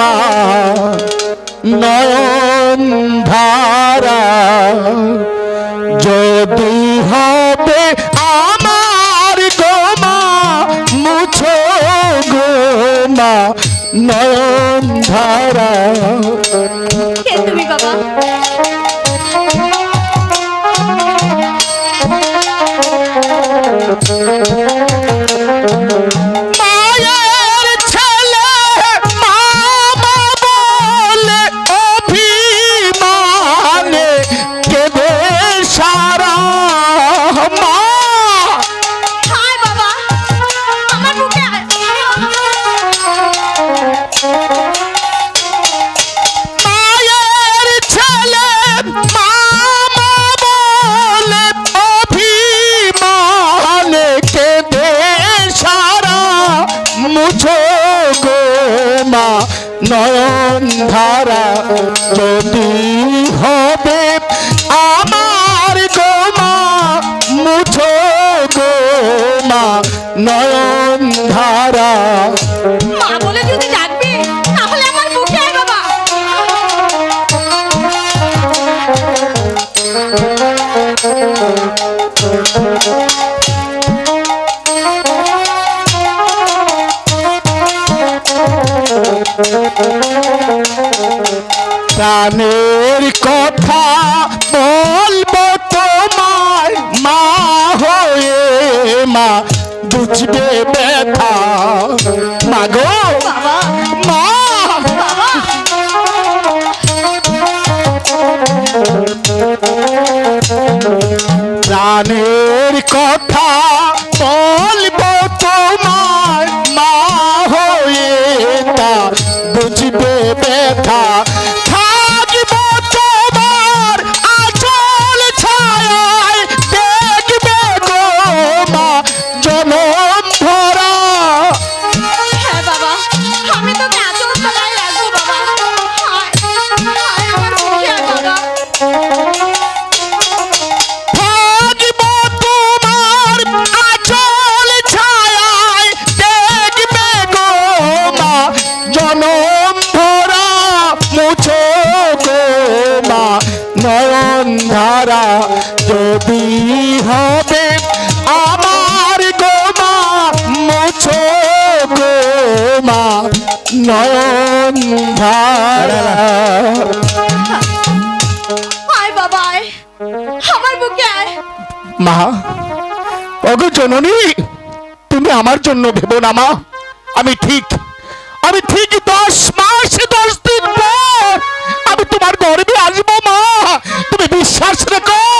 আমার নয়ন ধারা যদি হবে আমার গোমা মুছো গোমা নয়ন ধারা। তুমি বাবা? গো মা নয়ন ধারা যদি হবে আমার গো মা মুছো গো মা নয়ন ধারা প্রাণের কথা বলব তোমায়, মা হয়ে মা, বুঝবে ব্যথা। মাগো মা। প্রাণের কথা বলব তোমায়, মা হয়ে তা বুঝবে ব্যথা। গো মা নয়ন ধারা যদি হবে আমার গো মা মুছো গো মা নয়ন ধারা। আমার বুকে মা অগো জননী তুমি আমার জন্য ভেবো না মা। আমি ঠিক আমি ঠিক to the goal.